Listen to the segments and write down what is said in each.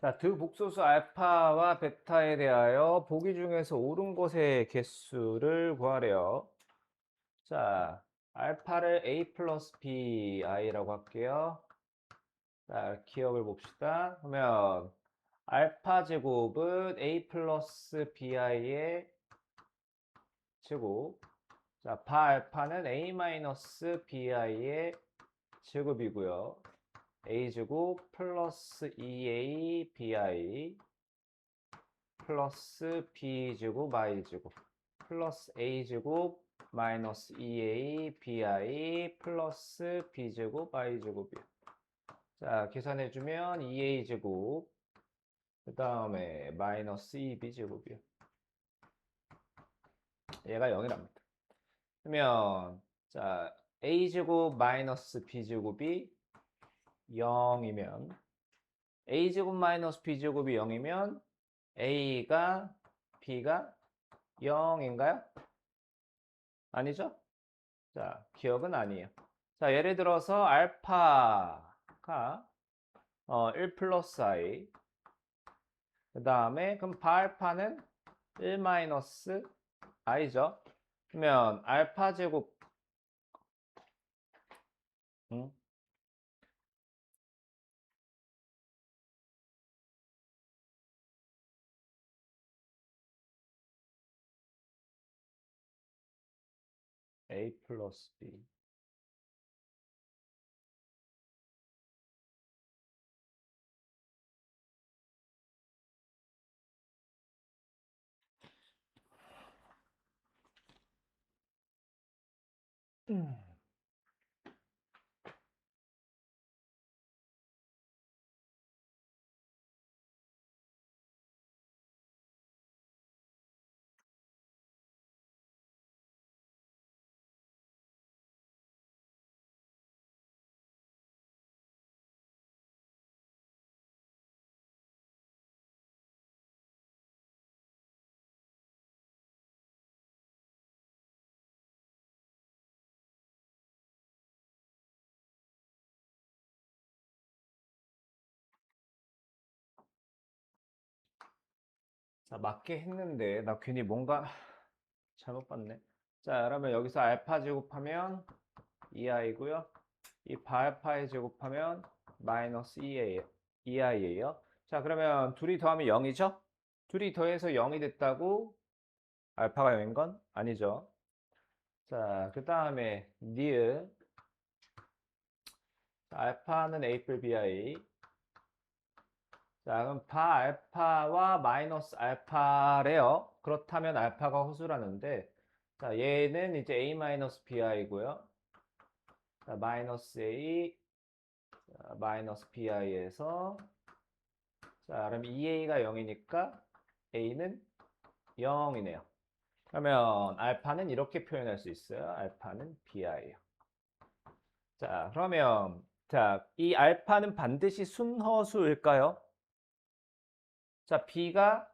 자, 두 복소수 알파와 베타에 대하여 보기 중에서 옳은 것의 개수를 구하래요. 자, 알파를 a 플러스 bi라고 할게요. 자, 기억을 봅시다. 그러면 알파 제곱은 a 플러스 bi의 제곱. 자, 바 알파는 a 마이너스 bi의 제곱이고요. A 제곱 플러스 2a bi 플러스 b 제곱 y 제곱 플러스 a 제곱 마이너스 2a bi 플러스 b 제곱 y 제곱이요. 자, 계산해 주면 2a 제곱 그 다음에 마이너스 2b 제곱이요. 얘가 0이랍니다. 그러면 자, a 제곱 마이너스 b 제곱이 0이면 a제곱 마이너스 b제곱이 0이면 a가 b가 0인가요? 아니죠? 자, 기억은 아니에요. 자, 예를 들어서 알파가 어, 1 플러스 i 그 다음에 그럼 바알파는 1 마이너스 i죠? 그러면 알파 제곱 응? A 플러스 b 음. 자, 맞게 했는데 나 괜히 뭔가 잘못 봤네. 자, 그러면 여기서 알파 제곱하면 2i고요. 이 바알파에 제곱하면 마이너스 2i예요. 2i예요. 자, 그러면 둘이 더하면 0이죠? 둘이 더해서 0이 됐다고 알파가 0인 건 아니죠. 자, 그 다음에 니은 알파는 a 뿔 bi 자, 그럼 바 알파와 마이너스 알파래요. 그렇다면 알파가 허수라는데, 자, 얘는 이제 a 마이너스 bi고요. 자, 마이너스 a, 자, 마이너스 bi에서, 자, 그럼 2a가 0이니까 a는 0이네요. 그러면 알파는 이렇게 표현할 수 있어요. 알파는 bi예요. 자, 그러면 자, 이 알파는 반드시 순허수일까요? 자, B가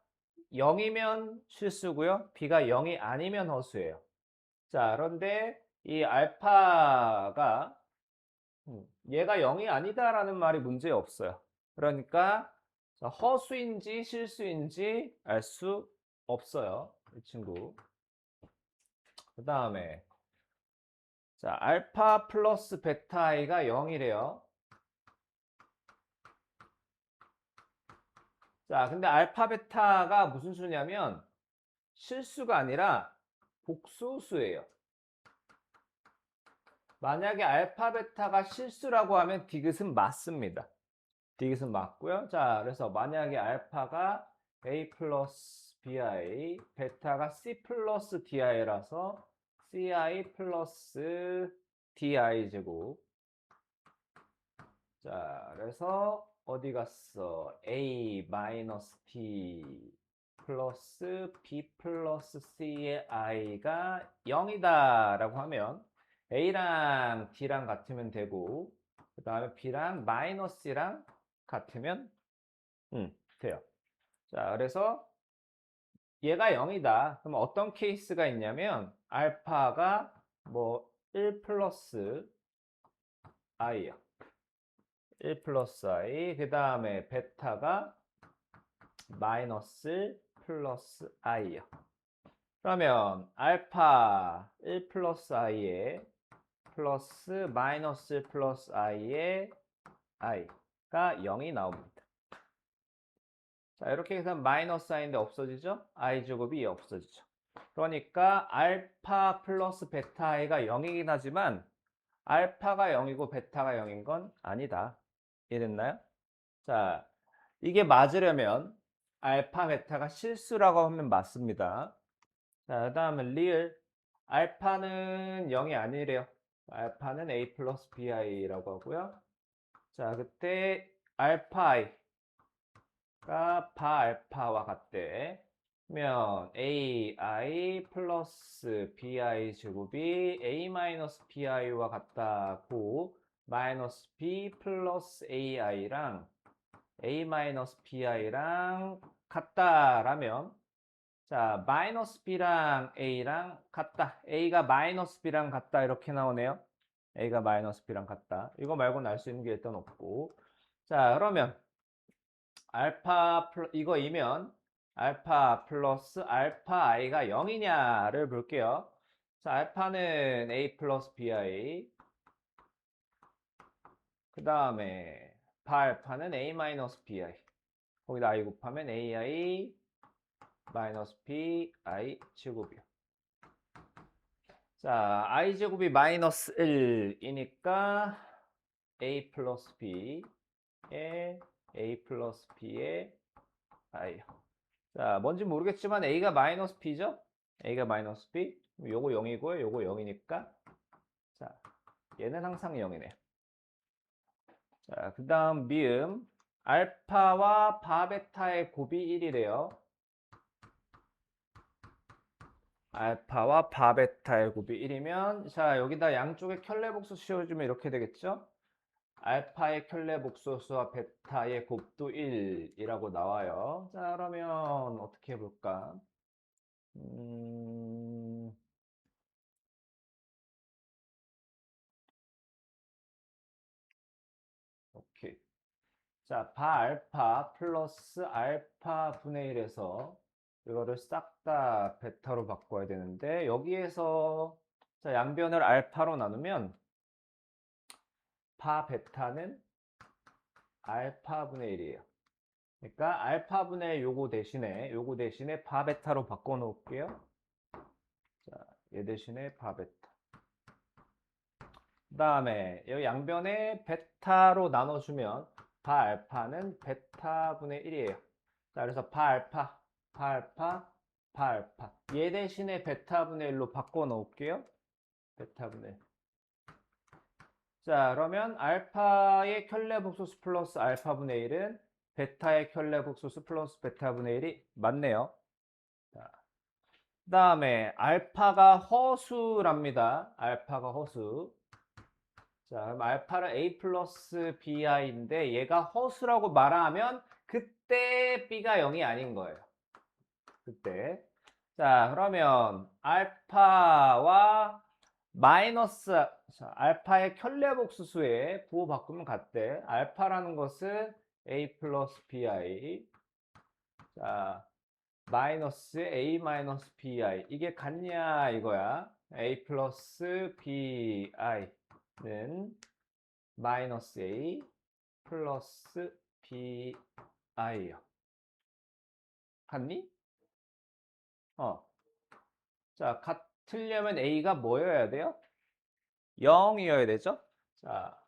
0이면 실수고요. B가 0이 아니면 허수예요. 자, 그런데 이 알파가 음, 얘가 0이 아니다라는 말이 문제 없어요. 그러니까 허수인지 실수인지 알 수 없어요. 이 친구. 그 다음에 자, 알파 플러스 베타 i가 0이래요. 자, 근데 알파 베타가 무슨 수냐면 실수가 아니라 복소수예요. 만약에 알파 베타가 실수라고 하면 디귿은 맞습니다. 디귿은 맞고요. 자, 그래서 만약에 알파가 a 플러스 bi, 베타가 c 플러스 di라서 ci 플러스 di 제곱. 자, 그래서 어디 갔어? a 마이너스 b 플러스 b 플러스 c의 i가 0이다 라고 하면 a랑 d랑 같으면 되고 그 다음에 b랑 마이너스랑 같으면 음, 돼요. 자, 그래서 얘가 0이다. 그럼 어떤 케이스가 있냐면 알파가 뭐 1 플러스 i요. 1 플러스 i 그 다음에 베타가 마이너스 플러스 i요. 그러면 알파 1 플러스 i에 플러스 마이너스 플러스 i에 i가 0이 나옵니다. 자, 이렇게 해서 마이너스 i인데 없어지죠? i 제곱이 없어지죠. 그러니까 알파 플러스 베타 i가 0이긴 하지만 알파가 0이고 베타가 0인 건 아니다. 이해됐나요? 자, 이게 맞으려면 알파 베타가 실수라고 하면 맞습니다. 자, 그 다음에 리을 알파는 0이 아니래요. 알파는 a 플러스 bi라고 하고요. 자, 그때 알파 i가 바 알파와 같대. 면 ai 플러스 bi 제곱이 a 마이너스 bi와 같다고 마이너스 b 플러스 ai랑 a 마이너스 bi랑 같다라면 자 마이너스 b랑 a랑 같다. A가 마이너스 b랑 같다. 이렇게 나오네요. A가 마이너스 b랑 같다. 이거 말고는 알 수 있는 게 일단 없고. 자 그러면 알파 플러 이거이면 알파 플러스 알파 i가 0이냐를 볼게요. 자 알파는 a 플러스 bi 그 다음에 바알파는 a 마이너스 bi 거기다 i 곱하면 ai 마이너스 bi 제곱이요. 자, i 제곱이 마이너스 1이니까 a 플러스 b에 a 플러스 b에 i요. 자, 뭔지 모르겠지만 a가 마이너스 b죠? a가 마이너스 b. 요거 0이고요. 요거 0이니까 자, 얘는 항상 0이네요. 자, 그 다음 미음 알파와 바베타의 곱이 1이래요. 알파와 바베타의 곱이 1이면 자 여기다 양쪽에 켤레복수 씌워주면 이렇게 되겠죠? 알파의 켤레복소수와 베타의 곱도 1이라고 나와요. 자 그러면 어떻게 해볼까? 음... 자, 바 알파 플러스 알파 분의 1에서 이거를 싹 다 베타로 바꿔야 되는데 여기에서 자, 양변을 알파로 나누면 바 베타는 알파 분의 1이에요. 그러니까 알파 분의 요거 대신에 요거 대신에 바 베타로 바꿔 놓을게요. 자, 얘 대신에 바 베타. 그 다음에 여기 양변에 베타로 나눠 주면 바알파는 베타분의 1이에요. 자, 그래서 바알파, 바알파, 바알파. 얘 대신에 베타분의 1로 바꿔 놓을게요. 베타분의 1. 자, 그러면 알파의 켤레 복소수 플러스 알파분의 1은 베타의 켤레 복소수 플러스 베타분의 1이 맞네요. 자, 그 다음에 알파가 허수랍니다. 알파가 허수. 자, 알파는 a 플러스 bi인데 얘가 허수라고 말하면 그때 b가 0이 아닌 거예요. 그때. 자, 그러면 알파와 마이너스 자, 알파의 켤레복수수에 부호 바꾸면 같대. 알파라는 것은 a 플러스 bi 자, 마이너스 a 마이너스 bi 이게 같냐 이거야. a 플러스 bi 는 마이너스 a 플러스 bi요. 같니? 어. 자, 같으려면 a가 뭐여야 돼요? 0이어야 되죠? 자,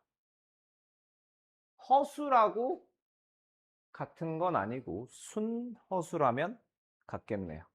허수라고 같은 건 아니고 순허수라면 같겠네요.